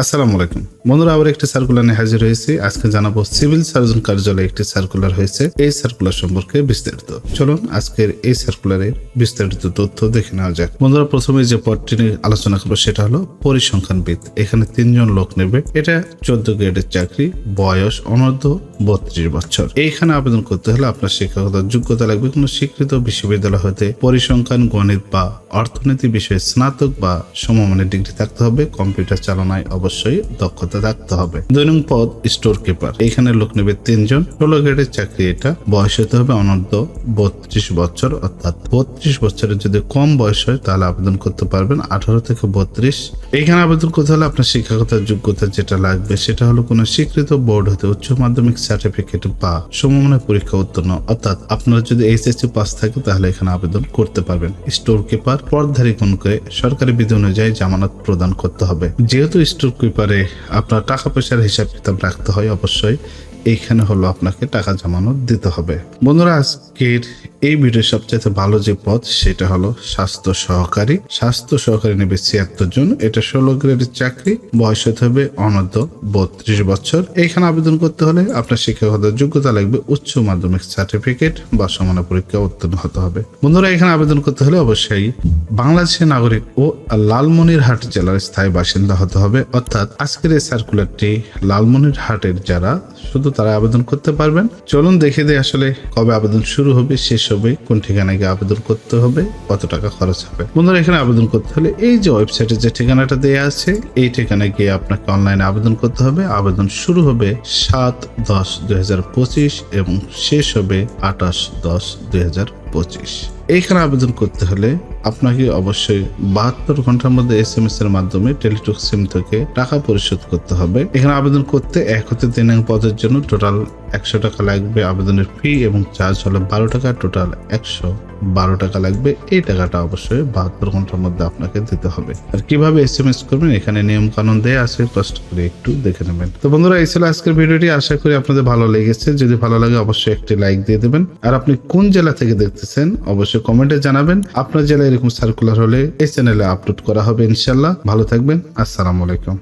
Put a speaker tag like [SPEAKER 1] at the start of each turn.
[SPEAKER 1] আসসালামু আলাইকুম। বন্ধুরা, আবার একটি সার্কুলার নিয়ে হাজির হয়েছি। আজকে জানাব সিভিল সার্জন কার্যালয়ে একটি সার্কুলার হয়েছে। এই সার্কুলার সম্পর্কে বিস্তারিত। চলুন আজকের এই সার্কুলারের বিস্তারিত তথ্য দেখে নেওয়া যাক। বন্ধুরা প্রথমে যে পদটি নিয়ে আলোচনা করব সেটা হলো পরিসংখ্যানবিদ। এখানে তিনজন লোক নেবে। এটা চোদ্দ গ্রেডের চাকরি, বয়স অনূর্ধ্ব বত্রিশ বছর। এইখানে আবেদন করতে হলে আপনার শিক্ষাগত যোগ্যতা লাগবে কোনো স্বীকৃত বিশ্ববিদ্যালয় হতে পরিসংখ্যান, গণিত বা অর্থনীতি বিষয়ে স্নাতক বা সমমানের ডিগ্রি থাকতে হবে। কম্পিউটার চালনায় অবশ্যই দক্ষতা থাকতে হবে। দুই নং পদ স্টোর কিপার। এখানে লোক নেবে তিনজন। ষোলো গ্রেডের চাকরি এটা। বয়স হতে হবে অনূর্ধ্ব বত্রিশ বছর, অর্থাৎ বত্রিশ বছরের যদি কম বয়স হয়, তাহলে আবেদন করতে পারবেন আঠারো থেকে বত্রিশ। এখানে আবেদন করতে হলে আপনার শিক্ষাগত যোগ্যতা যেটা লাগবে, সেটা হলো কোনো স্বীকৃত বোর্ড হতে উচ্চ মাধ্যমিক সার্টিফিকেট বা সমমানের পরীক্ষা উত্তীর্ণ। অর্থাৎ আপনার যদি এইচএসসি পাস থাকে, তাহলে এখানে আবেদন করতে পারবেন। স্টোর কিপার পদধারী কোনকে সরকারি বিধি অনুযায়ী জামানত প্রদান করতে হবে। যেহেতু স্টোর কিপারে আপনার টাকা পয়সার হিসাব কিতাব রাখতে হয় অবশ্যই। এইখানে হলো আপনাকে টাকা জমানো দিতে হবে। বন্ধুরা, আজকের এই ভিডিওর সবচেয়ে ভালো যে পথ, সেটা হলো স্বাস্থ্য সহকারী। স্বাস্থ্য সহকারী নেবে ছিয়াত্তর জন। এটা ষোলো গ্রেডের চাকরি। বয়স হতে হবে অনূর্ধ্ব বত্রিশ বছর। এইখানে আবেদন করতে হলে আপনার শিক্ষাগত যোগ্যতা লাগবে উচ্চ মাধ্যমিক সার্টিফিকেট বা সমান পরীক্ষা উত্তীর্ণ হতে হবে। বন্ধুরা, এখানে আবেদন করতে হলে অবশ্যই বাংলাদেশের নাগরিক ও লালমনিরহাট জেলার স্থায়ী বাসিন্দা হতে হবে। অর্থাৎ আজকের এই সার্কুলারটি লালমনিরহাটের যারা শুধু তারা আবেদন করতে পারবেন। চলুন দেখে দিই আসলে কবে আবেদন শুরু হবে, শেষ হবে, কোন ঠিকানায় গিয়ে আবেদন করতে হবে, কত টাকা খরচ হবে। বন্ধুরা, এখানে আবেদন করতে হলে এই যে ওয়েবসাইটে যে ঠিকানাটা দেওয়া আছে, এই ঠিকানায় গিয়ে আপনাকে অনলাইনে আবেদন করতে হবে। আবেদন শুরু হবে সাত দশ দুই এবং শেষ হবে আঠাশ দশ দুই পঁচিশ। এইখানে আবেদন করতে হলে আপনাকে অবশ্যই বাহাত্তর ঘণ্টার মধ্যে এস এম এস এর মাধ্যমে টেলিটক সিম থেকে টাকা পরিশোধ করতে হবে। এখানে আবেদন করতে এক হতে তিন পদের জন্য টোটাল একশো টাকা লাগবে। আবেদনের ফি এবং চার্জ হলো বারো টাকা। টোটাল একশো বারো টাকা লাগবে। এই টাকাটা অবশ্যই বাহাত্তর ঘণ্টার মধ্যে আপনাকে দিতে হবে। আর কীভাবে এস এম এস করবেন, এখানে নিয়ম কানুন দেয়া আছে। কষ্ট করে একটু দেখে নেবেন। তো বন্ধুরা, এই ছিল আজকের ভিডিওটি। আশা করি আপনাদের ভালো লেগেছে। যদি ভালো লাগে, অবশ্যই একটি লাইক দিয়ে দেবেন। আর আপনি কোন জেলা থেকে দেখতেছেন, অবশ্যই কমেন্টে জানাবেন। আপনার জেলায় এরকম সার্কুলার হলে এই চ্যানেলে আপলোড করা হবে ইনশাল্লাহ ভালো থাকবেন, আসসালামু আলাইকুম।